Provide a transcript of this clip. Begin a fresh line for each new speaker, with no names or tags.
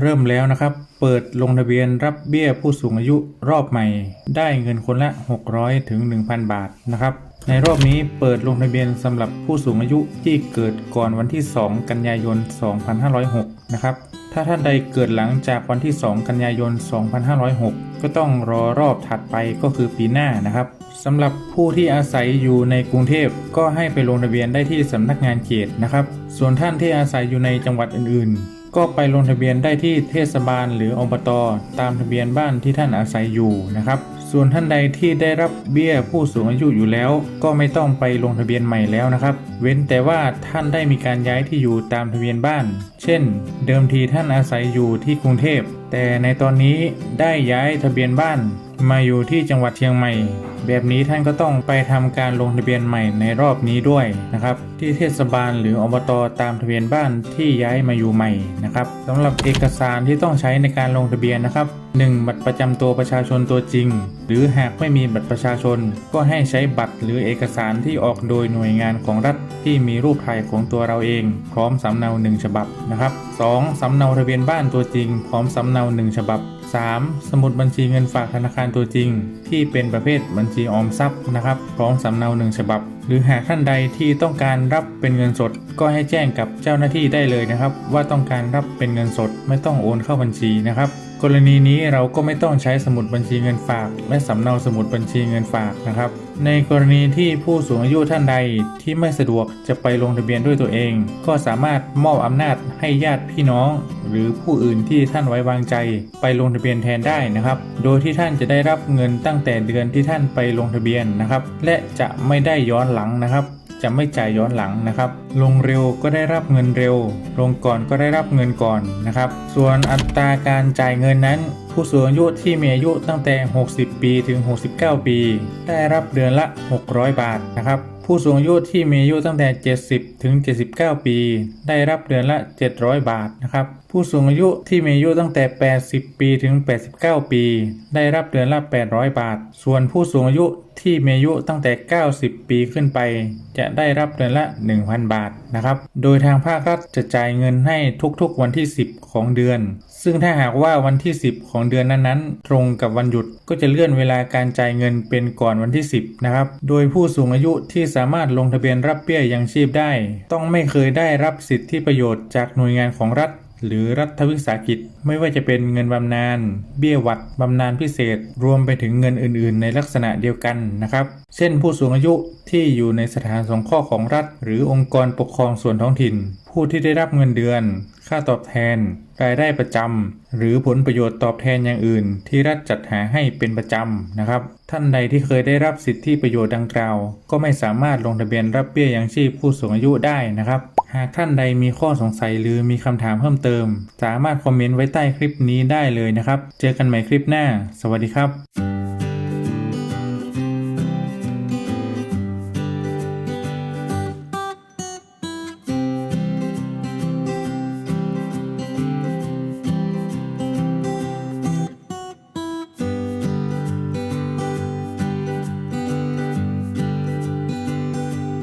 เริ่มแล้วนะครับ เปิดลงทะเบียนรับเบี้ยผู้สูงอายุรอบใหม่ ได้เงินคนละ 600 ถึง 1,000 บาทนะครับ ในรอบนี้เปิดลงทะเบียนสำหรับผู้สูงอายุที่เกิดก่อนวันที่ 2 กันยายน 2506 นะครับ ถ้าท่านใดเกิดหลังจากวันที่ 2 กันยายน 2506 ก็ต้องรอรอบถัดไปก็คือปีหน้านะครับสำหรับผู้ที่อาศัยอยู่ในกรุงเทพก็ให้ไปลงทะเบียนได้ที่สำนักงานเขตนะครับ ส่วนท่านที่อาศัยอยู่ในจังหวัดอื่นๆ ก็ไปลงทะเบียนได้ที่เทศบาลหรืออบตตามทะเบียนบ้านที่ท่านอาศัยอยู่นะครับ ส่วนท่านใดที่ได้รับเบี้ยผู้สูงอายุอยู่แล้ว ก็ไม่ต้องไปลงทะเบียนใหม่แล้วนะครับ เว้นแต่ว่าท่านได้มีการย้ายที่อยู่ตามทะเบียนบ้าน เช่น เดิมทีท่านอาศัยอยู่ที่กรุงเทพ แต่ในตอนนี้ได้ย้ายทะเบียนบ้าน มาอยู่ที่จังหวัดเชียงใหม่ แบบนี้ท่านก็ต้องไปทำการลงทะเบียนใหม่ในรอบนี้ด้วยนะครับ ที่เทศบาลหรืออบตตามทะเบียนบ้านที่ย้ายมาอยู่ใหม่นะครับสำหรับเอกสารที่ต้องใช้ในการลงทะเบียนนะครับ 1. บัตรประจำตัวประชาชนตัวจริง หรือหากไม่มีบัตรประชาชน ก็ให้ใช้บัตรหรือเอกสารที่ออกโดยหน่วยงานของรัฐที่มีรูปถ่ายของตัวเราเอง พร้อมสำเนาหนึ่งฉบับนะครับ 2. สำเนาทะเบียนบ้านตัวจริง พร้อมสำเนาหนึ่งฉบับ 3. สมุดบัญชีเงินฝากธนาคารตัวจริง ที่เป็นประเภทบัญชีออมทรัพย์นะครับพร้อมสำเนาหนึ่งฉบับ หรือหากท่านใดที่ต้องการรับเป็นเงินสด ก็ให้แจ้งกับเจ้าหน้าที่ได้เลยนะครับ ว่าต้องการรับเป็นเงินสดไม่ต้องโอนเข้าบัญชีนะครับ กรณีนี้เราก็ไม่ต้องใช้สมุดบัญชีเงินฝาก และสำเนาสมุดบัญชีเงินฝากนะครับ ในกรณีที่ผู้สูงอายุท่านใดที่ไม่สะดวกจะไปลงทะเบียนด้วยตัวเอง ก็สามารถมอบอำนาจให้ญาติพี่น้อง หรือผู้อื่นที่ท่านไว้วางใจ ไปลงทะเบียนแทนได้นะครับ โดยที่ท่านจะได้รับเงินตั้งแต่เดือนที่ท่านไปลงทะเบียนนะครับ และจะไม่ได้ย้อนหลังนะครับ จะไม่จ่ายย้อนหลังนะครับ ลงเร็วก็ได้รับเงินเร็ว ลงก่อนก็ได้รับเงินก่อนนะครับ ส่วนอัตราการจ่ายเงินนั้น ผู้สูงอายุที่มีอายุตั้งแต่ 60 ปีถึง 69 ปี ได้รับเดือนละ 600 บาทนะครับ ผู้สูงอายุที่มีอายุตั้งแต่ 70 ถึง 79 ปี ได้รับเดือนละ 700 บาทนะครับ ผู้สูงอายุที่มีอายุตั้งแต่ 80 ปีถึง 89 ปี ได้รับเดือนละ 800 บาท ส่วนผู้สูงอายุที่มีอายุตั้งแต่ 90 ปีขึ้นไป จะได้รับเดือนละ 1,000 บาทนะครับ โดยทางภาครัฐจะจ่ายเงินให้ทุกๆวันที่ 10 ของเดือน ซึ่งถ้าหากว่าวันที่ 10 ของเดือนนั้นๆ ตรงกับวันหยุดก็จะเลื่อนเวลาการจ่ายเงินเป็นก่อนวันที่ 10 นะครับ โดยผู้สูงอายุที่สามารถลงทะเบียนรับเบี้ยยังชีพได้ ต้องไม่เคยได้รับสิทธิประโยชน์จากหน่วยงานของรัฐหรือรัฐวิสาหกิจไม่ว่าจะเป็นเงินบำนาญเบี้ยหวัดบำนาญพิเศษ รวมไปถึงเงินอื่นๆ ในลักษณะเดียวกันนะครับ เช่นผู้สูงอายุที่อยู่ในสถานสงเคราะห์ของรัฐ หรือองค์กรปกครองส่วนท้องถิ่น ผู้ที่ได้รับเงินเดือน ค่าตอบแทน รายได้ประจำ หรือผลประโยชน์ตอบแทนอย่างอื่น ที่รัฐจัดหาให้เป็นประจำนะครับ ท่านใดที่เคยได้รับสิทธิประโยชน์ดังกล่าว ก็ไม่สามารถลงทะเบียนรับเบี้ยยังชีพผู้สูงอายุได้นะครับ หากท่านใดมีข้อสงสัยหรือมีคำถามเพิ่มเติม สามารถคอมเมนต์ไว้ใต้คลิปนี้ได้เลยนะครับ เจอกันใหม่คลิปหน้า สวัสดีครับ